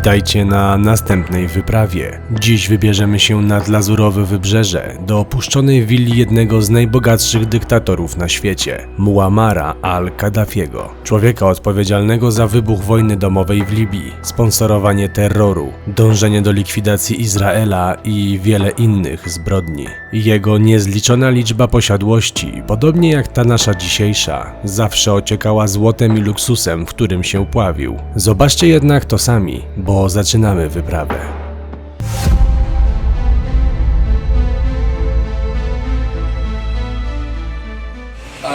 Witajcie na następnej wyprawie. Dziś wybierzemy się nad lazurowe wybrzeże do opuszczonej willi jednego z najbogatszych dyktatorów na świecie, Muammara al-Kaddafiego. Człowieka odpowiedzialnego za wybuch wojny domowej w Libii, sponsorowanie terroru, dążenie do likwidacji Izraela i wiele innych zbrodni. Jego niezliczona liczba posiadłości, podobnie jak ta nasza dzisiejsza, zawsze ociekała złotem i luksusem, w którym się pławił. Zobaczcie jednak to sami, bo zaczynamy wyprawę.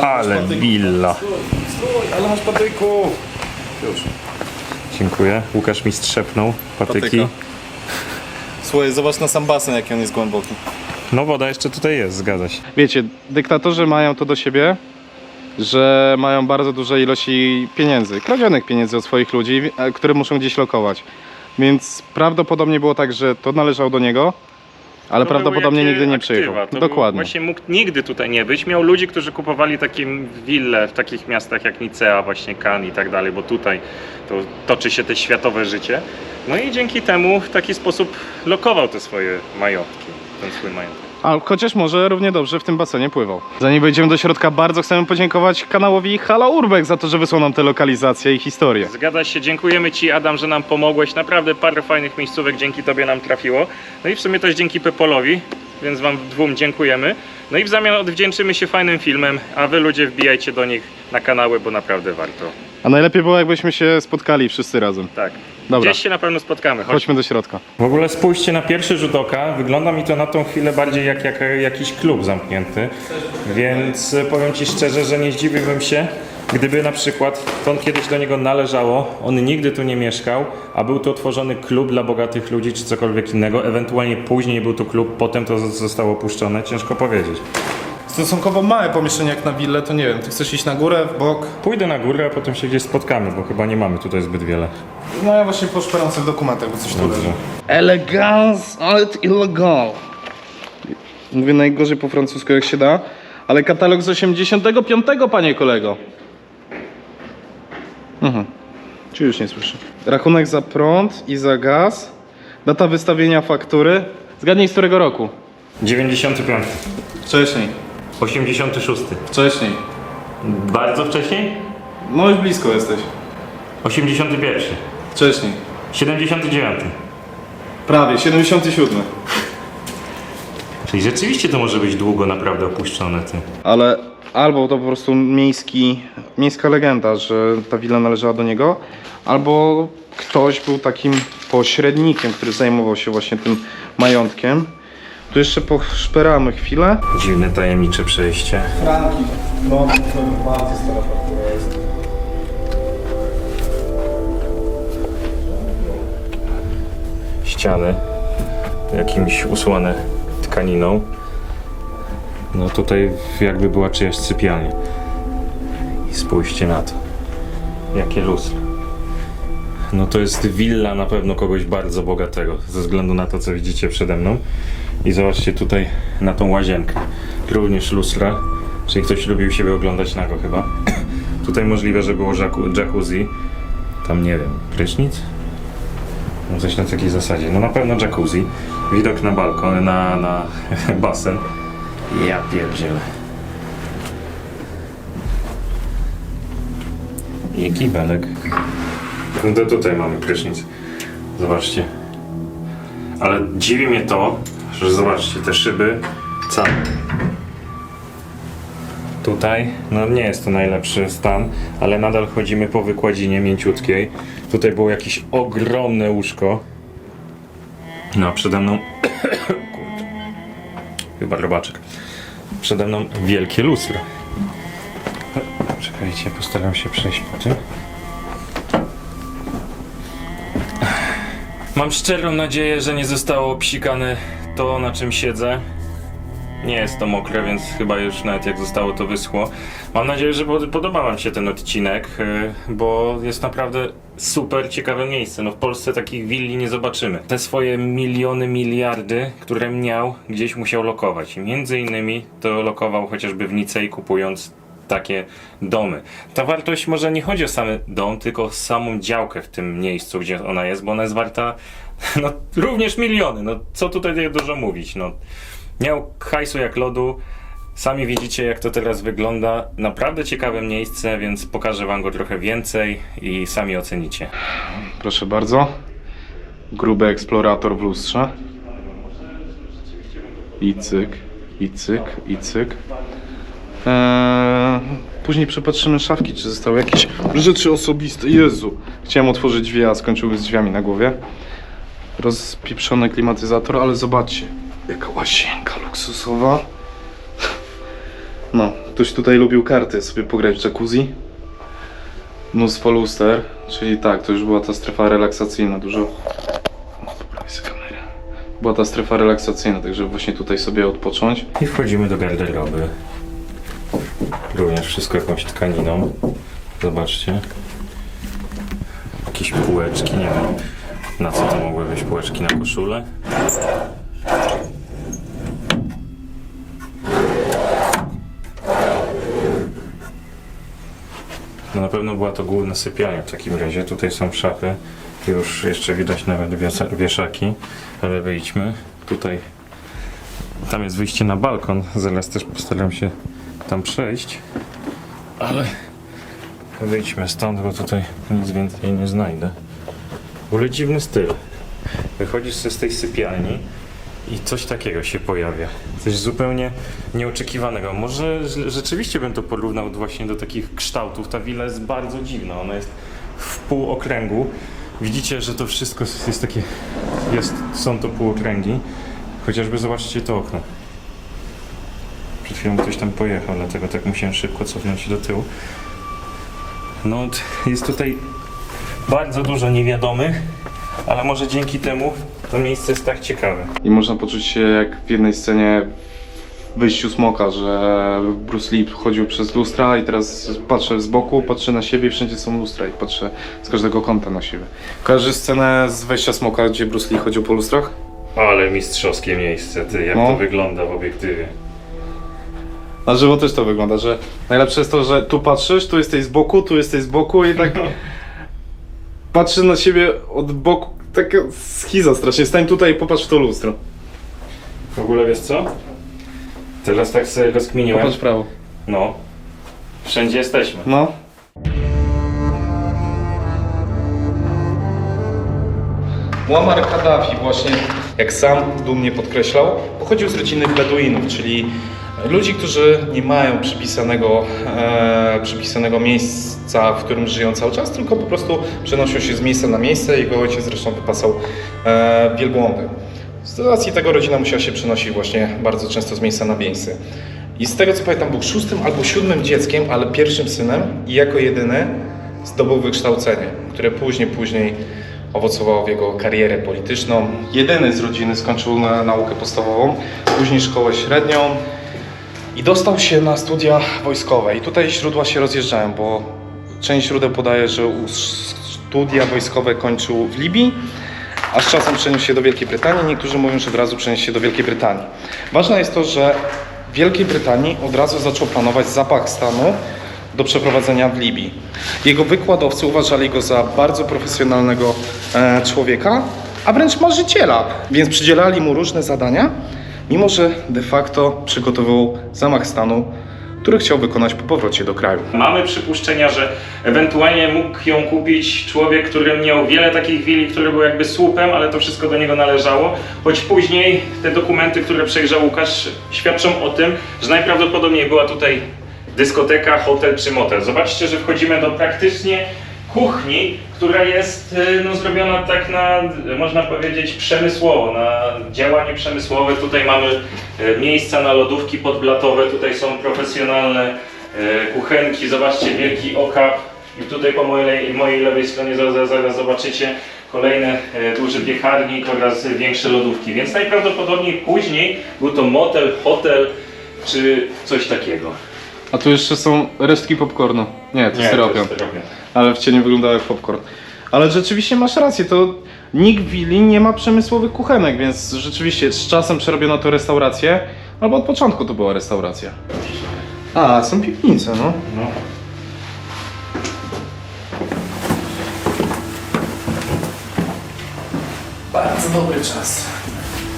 Ale willa. Ale masz patyków! Już. Dziękuję. Łukasz mi strzepnął patyki. Patyka. Słuchaj, zobacz na sam basen, jaki on jest głęboki. No woda jeszcze tutaj jest, zgadza się. Wiecie, dyktatorzy mają to do siebie, że mają bardzo duże ilości pieniędzy, kradzionych pieniędzy od swoich ludzi, e, które muszą gdzieś lokować. Więc prawdopodobnie było tak, że to należało do niego, ale prawdopodobnie nigdy nie przyjechał. To Dokładnie. Właśnie mógł nigdy tutaj nie być. Miał ludzi, którzy kupowali takie wille w takich miastach jak Nicea, właśnie Cannes i tak dalej, bo tutaj to toczy się te światowe życie. No i dzięki temu w taki sposób lokował te swoje majątki, ten swój majątek. A chociaż może równie dobrze w tym basenie pływał. Zanim wejdziemy do środka, bardzo chcemy podziękować kanałowi Halo Urbex za to, że wysłał nam te lokalizacje i historię. Zgadza się, dziękujemy Ci Adam, że nam pomogłeś. Naprawdę parę fajnych miejscówek dzięki Tobie nam trafiło. No i w sumie też dzięki Pepolowi, więc Wam dwóm dziękujemy. No i w zamian odwdzięczymy się fajnym filmem, a Wy ludzie wbijajcie do nich na kanały, bo naprawdę warto. A najlepiej było, jakbyśmy się spotkali wszyscy razem. Tak. Dobra. Gdzieś się na pewno spotkamy. Chodź. Chodźmy do środka. W ogóle spójrzcie na pierwszy rzut oka. Wygląda mi to na tą chwilę bardziej jak, jak jakiś klub zamknięty. Więc powiem Ci szczerze, że nie zdziwiłbym się, gdyby na przykład to kiedyś do niego należało, on nigdy tu nie mieszkał, a był to otworzony klub dla bogatych ludzi czy cokolwiek innego. Ewentualnie później był to klub, potem to zostało opuszczone. Ciężko powiedzieć. Stosunkowo małe pomieszczenie jak na willę, to nie wiem, ty chcesz iść na górę, w bok? Pójdę na górę, a potem się gdzieś spotkamy, bo chyba nie mamy tutaj zbyt wiele. No ja właśnie poszperam sobie w dokumentach, bo coś tu leży. Elegance, ale illegal. Mówię najgorzej po francusku jak się da, ale katalog z 85, panie kolego. Mhm. Czy już nie słyszę? Rachunek za prąd i za gaz. Data wystawienia faktury. Zgadnij z którego roku? 95. Wcześniej, 86. wcześniej. Bardzo wcześniej? No już blisko jesteś. 81. Wcześniej. 79. Prawie, 77. Czyli rzeczywiście to może być długo naprawdę opuszczone. Ty. Ale albo to po prostu miejski, miejska legenda, że ta willa należała do niego, albo ktoś był takim pośrednikiem, który zajmował się właśnie tym majątkiem. Tu jeszcze poszperamy chwilę. Dziwne, tajemnicze przejście. Franki. No, to bardzo stara faktura jest. Ściany jakimś usłane tkaniną. No tutaj jakby była czyjaś sypialnia. I spójrzcie na to. Jakie lustro. No to jest willa na pewno kogoś bardzo bogatego, ze względu na to, co widzicie przede mną. I zobaczcie tutaj na tą łazienkę. Również lustra, czyli ktoś lubił siebie oglądać nago chyba. tutaj możliwe, że było jacu- jacuzzi. Tam nie wiem, prysznic? No coś na takiej zasadzie. No na pewno jacuzzi. Widok na balkon, na, na basen. Ja pierdzielę. I kibelek. No to tutaj mamy prysznic. Zobaczcie. Ale dziwi mnie to, zobaczcie, te szyby całe. Tutaj, no nie jest to najlepszy stan, ale nadal chodzimy po wykładzinie mięciutkiej. Tutaj było jakieś ogromne łóżko. No a przede mną... Kurde. Chyba robaczek. Przede mną wielkie lustro. Czekajcie, postaram się przejść po tym. Mam szczerą nadzieję, że nie zostało obsikane to, na czym siedzę. Nie jest to mokre, więc chyba już nawet jak zostało to wyschło. Mam nadzieję, że pod- podoba Wam się ten odcinek, y, bo jest naprawdę super ciekawe miejsce. No w Polsce takich willi nie zobaczymy. Te swoje miliony, miliardy, które miał, gdzieś musiał lokować. Między innymi to lokował chociażby w Nicei kupując takie domy. Ta wartość może nie chodzi o sam dom, tylko o samą działkę w tym miejscu, gdzie ona jest, bo ona jest warta no, również miliony. No, co tutaj dużo mówić? No, miał hajsu jak lodu. Sami widzicie, jak to teraz wygląda. Naprawdę ciekawe miejsce, więc pokażę Wam go trochę więcej i sami ocenicie. Proszę bardzo. Gruby eksplorator w lustrze. I cyk, i cyk, i cyk. Eee, później przepatrzymy szafki, czy zostały jakieś rzeczy osobiste. Jezu! Chciałem otworzyć drzwi, a skończyły z drzwiami na głowie. Rozpieprzony klimatyzator, ale zobaczcie. Jaka łazienka luksusowa. No, ktoś tutaj lubił karty, sobie pograć w jacuzzi. Mnóstwo luster, czyli tak, to już była ta strefa relaksacyjna, dużo... Była ta strefa relaksacyjna, także właśnie tutaj sobie odpocząć. I wchodzimy do garderoby. Również wszystko jakąś tkaniną. Zobaczcie. Jakieś półeczki, nie wiem na co to mogły być półeczki na koszulę. No na pewno była to główna sypialnia w takim razie. Tutaj są szafy. Już jeszcze widać nawet wieszaki, ale wyjdźmy. Tutaj tam jest wyjście na balkon. Zaraz też postaram się tam przejść. Ale wyjdźmy stąd, bo tutaj nic więcej nie znajdę. Ogóle dziwny styl. Wychodzisz z tej sypialni i coś takiego się pojawia. Coś zupełnie nieoczekiwanego. Może rzeczywiście bym to porównał właśnie do takich kształtów. Ta willa jest bardzo dziwna. Ona jest w półokręgu. Widzicie, że to wszystko jest takie. Jest, są to półokręgi. Chociażby zobaczcie to okno. Przed chwilą ktoś tam pojechał, dlatego tak musiałem szybko cofnąć się do tyłu. No, jest tutaj bardzo dużo niewiadomych, ale może dzięki temu to miejsce jest tak ciekawe. I można poczuć się jak w jednej scenie w wyjściu smoka, że Bruce Lee chodził przez lustra i teraz patrzę z boku, patrzę na siebie i wszędzie są lustra i patrzę z każdego kąta na siebie. Kojarzysz scenę z wejścia smoka, gdzie Bruce Lee chodził po lustrach? Ale mistrzowskie miejsce, ty, jak No. to wygląda w obiektywie. Na żywo też to wygląda, że najlepsze jest to, że tu patrzysz, tu jesteś z boku, tu jesteś z boku i tak patrzę na siebie od boku, taka schiza strasznie, stań tutaj i popatrz w to lustro. W ogóle wiesz co? Teraz tak sobie rozkminiłem. Popatrz w prawo. No. Wszędzie jesteśmy. No. Muammar Kaddafi właśnie, jak sam dumnie podkreślał, pochodził z rodziny Beduinów, czyli ludzi, którzy nie mają przypisanego, e, przypisanego miejsca, w którym żyją cały czas, tylko po prostu przenoszą się z miejsca na miejsce. Jego ojciec zresztą wypasał e, wielbłądy. Z racji tego rodzina musiała się przenosić właśnie bardzo często z miejsca na miejsce. I z tego co pamiętam był szóstym albo siódmym dzieckiem, ale pierwszym synem i jako jedyny zdobył wykształcenie, które później, później owocowało w jego karierę polityczną. Jedyny z rodziny skończył na naukę podstawową, później szkołę średnią i dostał się na studia wojskowe. I tutaj źródła się rozjeżdżają, bo część źródeł podaje, że studia wojskowe kończył w Libii, a z czasem przeniósł się do Wielkiej Brytanii. Niektórzy mówią, że od razu przeniósł się do Wielkiej Brytanii. Ważne jest to, że w Wielkiej Brytanii od razu zaczął planować zapach stanu do przeprowadzenia w Libii. Jego wykładowcy uważali go za bardzo profesjonalnego e, człowieka, a wręcz marzyciela, więc przydzielali mu różne zadania, mimo że de facto przygotowywał zamach stanu, który chciał wykonać po powrocie do kraju. Mamy przypuszczenia, że ewentualnie mógł ją kupić człowiek, który miał wiele takich willi, które były jakby słupem, ale to wszystko do niego należało. Choć później te dokumenty, które przejrzał Łukasz, świadczą o tym, że najprawdopodobniej była tutaj dyskoteka, hotel czy motel. Zobaczcie, że wchodzimy do praktycznie kuchni, która jest y, no, zrobiona tak na, można powiedzieć, przemysłowo, na działanie przemysłowe. Tutaj mamy y, miejsca na lodówki podblatowe, tutaj są profesjonalne y, kuchenki, zobaczcie, wielki okap i tutaj po mojej, mojej lewej stronie zaraz, zaraz zobaczycie kolejne duży piekarnik oraz większe lodówki, więc najprawdopodobniej później był to motel, hotel czy coś takiego. A tu jeszcze są resztki popcornu. Nie, to Nie, to styropian. jest styropian. Ale w cieniu wyglądał jak popcorn. Ale rzeczywiście masz rację, to nikt w willi nie ma przemysłowych kuchenek, więc rzeczywiście z czasem przerobiono to restaurację, albo od początku to była restauracja. A, są piwnice, no. No. Bardzo dobry czas.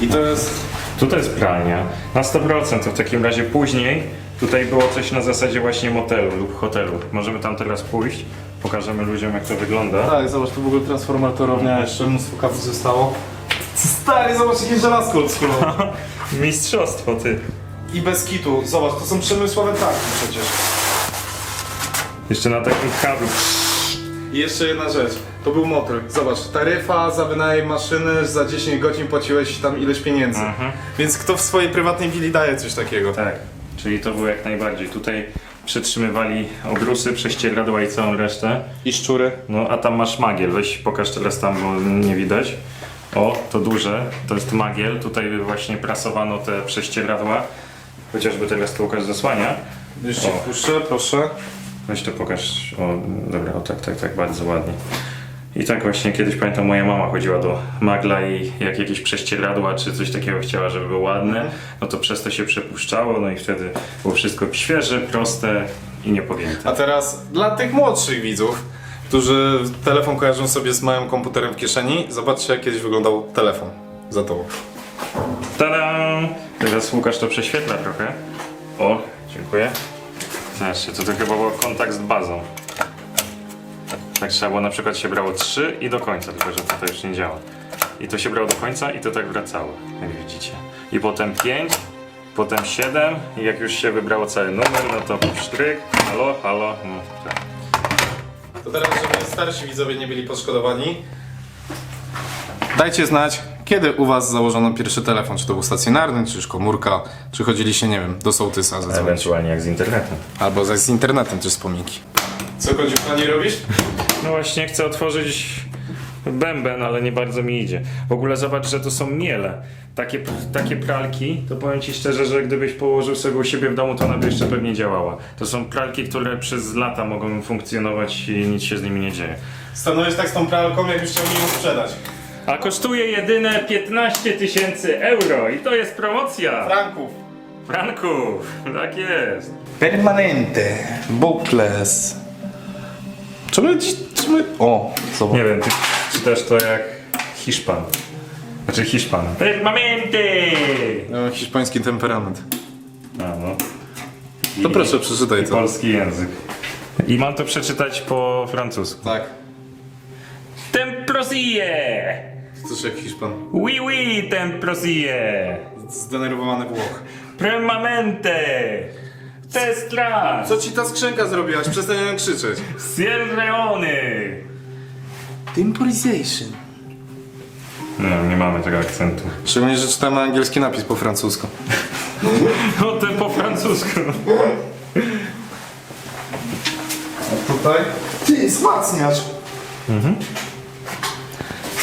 I to jest... Tutaj jest pralnia. Na 100% to w takim razie później tutaj było coś na zasadzie właśnie motelu lub hotelu. Możemy tam teraz pójść. Pokażemy ludziom jak to wygląda. Tak, zobacz, tu w ogóle transformatorownia, jeszcze mnóstwo kabli zostało. Stary, zobacz, jakie żelazko odskulowe. Mistrzostwo ty. I bez kitu, zobacz, to są przemysłowe traki przecież. Jeszcze na takim kablu. I jeszcze jedna rzecz, to był motor. Zobacz, taryfa za wynajem maszyny, za 10 godzin płaciłeś tam ileś pieniędzy. Mhm. Więc kto w swojej prywatnej willi daje coś takiego? Tak. Czyli to było jak najbardziej. Tutaj przetrzymywali obrusy, prześcieradła i całą resztę. I szczury. No a tam masz magiel, weź pokaż teraz tam, bo nie widać. O, to duże, to jest magiel, tutaj właśnie prasowano te prześcieradła. Chociażby teraz to Łukasz zasłania. O. wpuszczę, proszę. Weź to pokaż, o dobra, o tak, tak, tak, bardzo ładnie. I tak właśnie kiedyś pamiętam moja mama chodziła do magla i jak jakieś prześcieradła czy coś takiego chciała, żeby było ładne, no to przez to się przepuszczało, no i wtedy było wszystko świeże, proste i niepogięte. A teraz dla tych młodszych widzów, którzy telefon kojarzą sobie z małym komputerem w kieszeni, zobaczcie jak kiedyś wyglądał telefon za tobą. Tada! Teraz Łukasz to prześwietla trochę. O, dziękuję. Zobaczcie, to, to chyba był kontakt z bazą. Tak trzeba było, na przykład się brało 3 i do końca, tylko że to już nie działa. I to się brało do końca i to tak wracało, jak widzicie. I potem 5, potem 7 i jak już się wybrało cały numer, no to sztryk, halo, halo, no tak. To teraz, żeby starsi widzowie nie byli poszkodowani, dajcie znać, kiedy u was założono pierwszy telefon, czy to był stacjonarny, czy już komórka, czy chodziliście, nie wiem, do sołtysa zadzwonić. Ewentualnie jak z internetem. Albo z z internetem też wspomniki. Co końcówka nie robisz? No właśnie chcę otworzyć bęben, ale nie bardzo mi idzie. W ogóle zobacz, że to są miele. Takie, takie pralki, to powiem Ci szczerze, że gdybyś położył sobie u siebie w domu, to ona by jeszcze pewnie działała. To są pralki, które przez lata mogą funkcjonować i nic się z nimi nie dzieje. Stanąłeś tak z tą pralką, jakbyś chciał mi ją sprzedać. A kosztuje jedyne 15 tysięcy euro i to jest promocja! Franków. Franków, tak jest. Permanente. Bookless. Czemu, czemu... O, zobacz. Nie wiem, ty czytasz to jak Hiszpan. Znaczy Hiszpan. Permanente! Ja mam hiszpański temperament. A, no. To I- proszę, przeczytaj i to. polski język. I mam to przeczytać po francusku. Tak. Temprosie! Coś jak Hiszpan. Oui, oui, temprosie! Zdenerwowany Włoch. Premamente! Tesla! Co ci ta skrzynka zrobiłaś? Przestań na nią krzyczeć. Sierleony! Temporization. No, nie mamy tego akcentu. Szczególnie, że czytamy angielski napis po francusku. No to po francusku. Tutaj? Ty, wzmacniacz.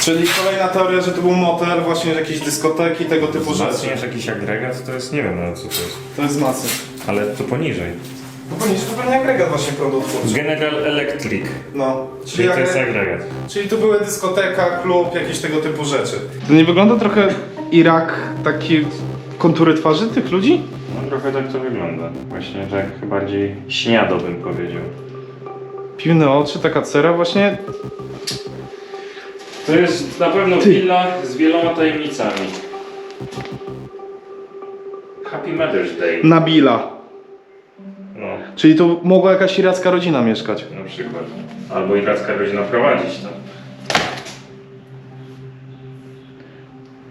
Czyli kolejna teoria, że to był motel, właśnie jakieś dyskoteki, tego typu rzeczy. Zaczniesz jakiś agregat, to jest, nie wiem no co to jest. To jest wzmacniacz. Ale to poniżej. No poniżej to pewnie agregat właśnie prądu twórczy. General Electric. No, czyli, Czyli to jest agre... agregat. czyli tu były dyskoteka, klub, jakieś tego typu rzeczy. To nie wygląda trochę Irak, takie kontury twarzy tych ludzi? No trochę tak to wygląda. Właśnie tak bardziej śniado bym powiedział. Piwne oczy, taka cera właśnie. To jest na pewno willa z wieloma tajemnicami. Happy Mother's Day. Nabila. No, Czyli tu mogła jakaś iracka rodzina mieszkać. na przykład. Albo iracka rodzina prowadzić to.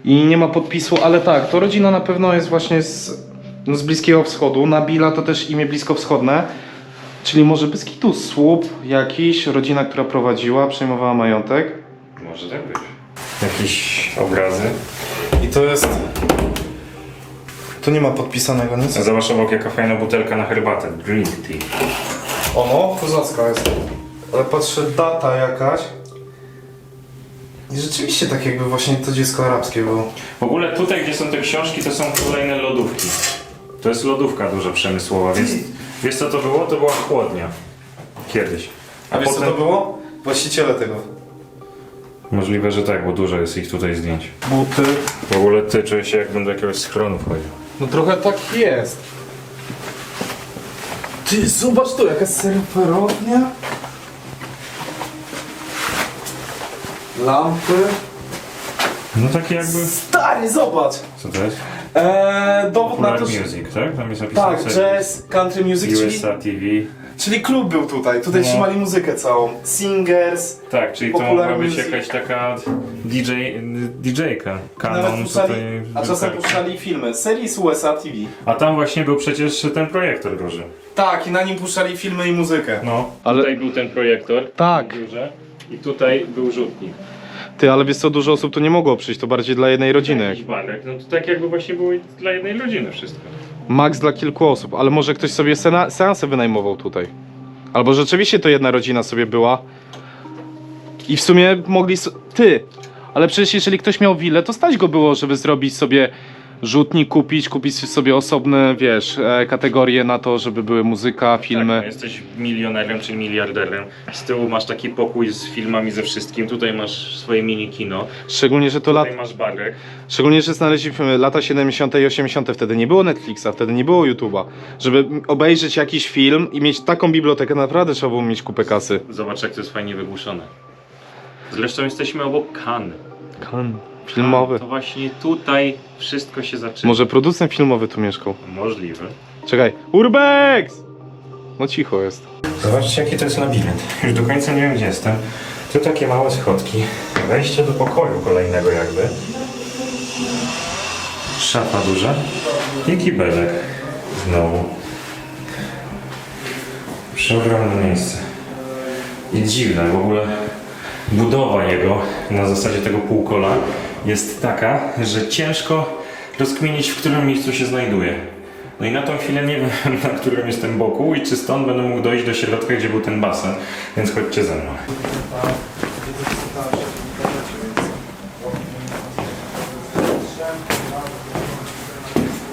I nie ma podpisu, ale tak, to rodzina na pewno jest właśnie z, no z Bliskiego Wschodu. Nabila to też imię bliskowschodne. Czyli może bez kitu słup jakiś, rodzina, która prowadziła, przejmowała majątek. Może tak być. Jakieś obrazy. I to jest... Tu nie ma podpisanego nic. Zobacz obok jaka fajna butelka na herbatę. Green tea. Ono, kozacka jest. Ale patrzę, data jakaś. I rzeczywiście tak jakby właśnie to dziecko arabskie było. W ogóle tutaj, gdzie są te książki, to są kolejne lodówki. To jest lodówka duża przemysłowa, więc wiesz co to było? To była chłodnia. Kiedyś. A wiesz co to było? Właściciele tego. Możliwe, że tak, bo dużo jest ich tutaj zdjęć. Buty. W ogóle ty czujesz się jakbym do jakiegoś schronu wchodził. No trochę tak jest. Ty, zobacz to, jaka surferownia. Lampy. No taki jakby... Stary, zobacz! Co to jest? Eee, dowód na Popular to, że... Music, tak? Tam jest napisane Tak, jazz, country music, czyli, USA TV. Czyli klub był tutaj. Tutaj No. trzymali muzykę całą. Singers. Tak, czyli to Popular mogła być Music. jakaś taka DJ, DJ-ka. Canon Nawet puszczali, tutaj... a czasem tak. puszczali filmy. Serii z USA TV. A tam właśnie był przecież ten projektor duży. Tak, i na nim puszczali filmy i muzykę. No. Ale- Tutaj był ten projektor. Tak. Duży. I tutaj był rzutnik. Ty, ale wiesz co, dużo osób tu nie mogło przyjść, to bardziej dla jednej rodziny. Jakiś barek. No to tak jakby właśnie było dla jednej rodziny wszystko. Max dla kilku osób, ale może ktoś sobie sena- wynajmował tutaj. Albo rzeczywiście to jedna rodzina sobie była. I w sumie mogli. s- Ty! Ale przecież jeżeli ktoś miał willę, to stać go było, żeby zrobić sobie rzutnik, kupić, kupić sobie osobne, wiesz, e, kategorie na to, żeby były muzyka, Tak, filmy. no jesteś milionerem czy miliarderem. Z tyłu masz taki pokój z filmami ze wszystkim. Tutaj masz swoje mini kino. Szczególnie, że to lat, Tutaj masz barek. Szczególnie, że znaleźliśmy lata 70. i 80. Wtedy nie było Netflixa, wtedy nie było YouTube'a. Żeby obejrzeć jakiś film i mieć taką bibliotekę, naprawdę trzeba było mieć kupę kasy. Zobacz jak to jest fajnie wygłuszone. Zresztą jesteśmy obok Cannes. Kan. Filmowy. To właśnie tutaj wszystko się zaczyna. Może producent filmowy tu mieszkał. Możliwe. Czekaj. Urbex! No cicho jest. Zobaczcie jaki to jest labirynt. Już do końca nie wiem gdzie jestem. Tu takie małe schodki. Wejście do pokoju kolejnego jakby. Szafa duża. I kibelek. Znowu. Przeogromne miejsce. I dziwne w ogóle. Budowa jego na zasadzie tego półkola jest taka, że ciężko rozkminić w którym miejscu się znajduje. No i na tą chwilę nie wiem, na którym jestem boku i czy stąd będę mógł dojść do środka, gdzie był ten basen, więc chodźcie ze mną.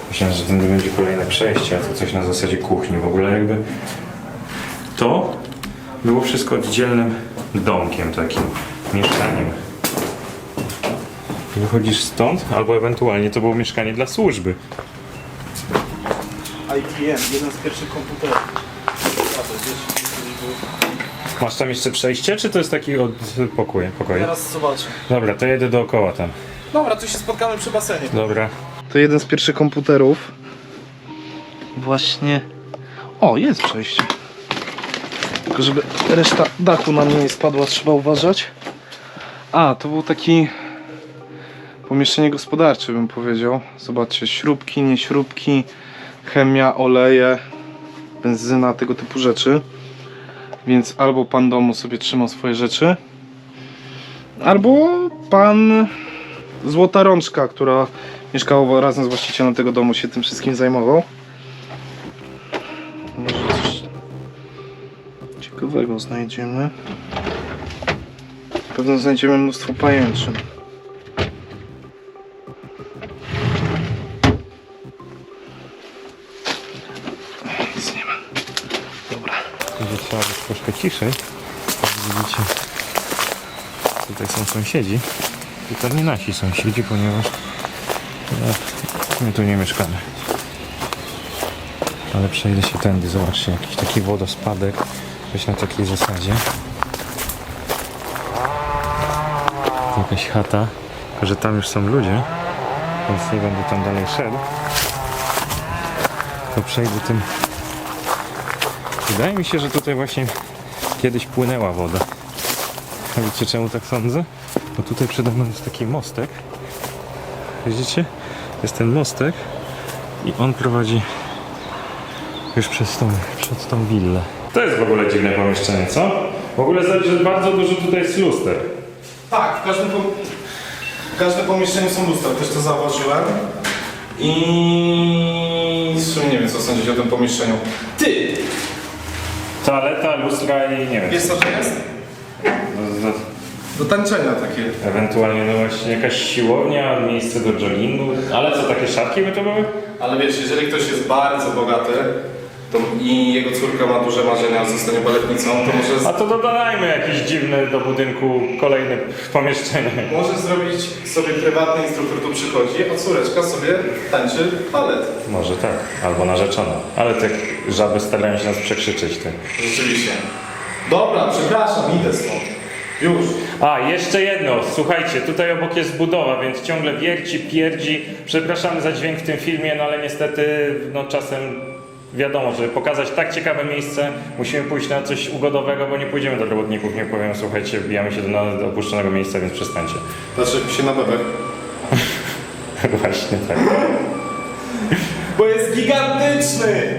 Myślałem, że tędy będzie kolejne przejście, a to coś na zasadzie kuchni. W ogóle jakby to było wszystko oddzielnym domkiem takim, mieszkaniem. Wychodzisz stąd, albo ewentualnie to było mieszkanie dla służby. IBM, jeden z pierwszych komputerów. Masz tam jeszcze przejście, czy to jest taki od pokój? pokoje? Teraz zobaczę. Dobra, to jedę dookoła tam. Dobra, tu się spotkamy przy basenie. Dobra. To jeden z pierwszych komputerów. Właśnie. O, jest przejście. Tylko żeby reszta dachu nam nie spadła, trzeba uważać. A, to był taki pomieszczenie gospodarcze, bym powiedział. Zobaczcie, śrubki, nie śrubki, chemia, oleje, benzyna, tego typu rzeczy. Więc albo pan domu sobie trzymał swoje rzeczy, albo pan Złota Rączka, która mieszkała razem z właścicielem tego domu, się tym wszystkim zajmował. Może coś ciekawego znajdziemy. Pewno znajdziemy mnóstwo pajęczyn. Ciszej. Jak widzicie, tutaj są sąsiedzi. I to nie nasi sąsiedzi, ponieważ e, my tu nie mieszkamy. Ale przejdę się tędy, zobaczcie, jakiś taki wodospadek, coś na takiej zasadzie. Jakaś chata, tylko że tam już są ludzie, więc nie będę tam dalej szedł. To przejdę tym Wydaje mi się, że tutaj właśnie kiedyś płynęła woda. A wiecie czemu tak sądzę? Bo tutaj przede mną jest taki mostek. Widzicie? Jest ten mostek i on prowadzi już przez tą, przez tą willę. To jest w ogóle dziwne pomieszczenie, co? W ogóle zobacz, że bardzo dużo tutaj jest luster. Tak, w każdym, pom- w każdym pomieszczeniu są lustra, też to zauważyłem. I w sumie nie wiem co sądzić o tym pomieszczeniu. Ty! Toaleta, lustra i nie wiem. Wiesz co to jest? z- z- Do tańczenia takie. Ewentualnie no właśnie jakaś siłownia, miejsce do joggingu. Ale co, takie szatki by to były? Ale wiesz, jeżeli ktoś jest bardzo bogaty to, i jego córka ma duże marzenia o zostaniu baletnicą, to może, A to dodajmy jakieś dziwne do budynku kolejne pomieszczenie. może zrobić sobie prywatny instruktor tu przychodzi, a córeczka sobie tańczy balet. Może tak, albo narzeczona. Ale te żaby starają się nas przekrzyczeć. Te. Rzeczywiście. Dobra, przepraszam, idę stąd. Już. A, jeszcze jedno. Słuchajcie, tutaj obok jest budowa, więc ciągle wierci, pierdzi. Przepraszamy za dźwięk w tym filmie, no ale niestety no czasem wiadomo, żeby pokazać tak ciekawe miejsce, musimy pójść na coś ugodowego, bo nie pójdziemy do robotników, nie powiem, słuchajcie, wbijamy się do, na- do opuszczonego miejsca, więc przestańcie. Patrzę się na bebek. Właśnie tak. Bo jest gigantyczny!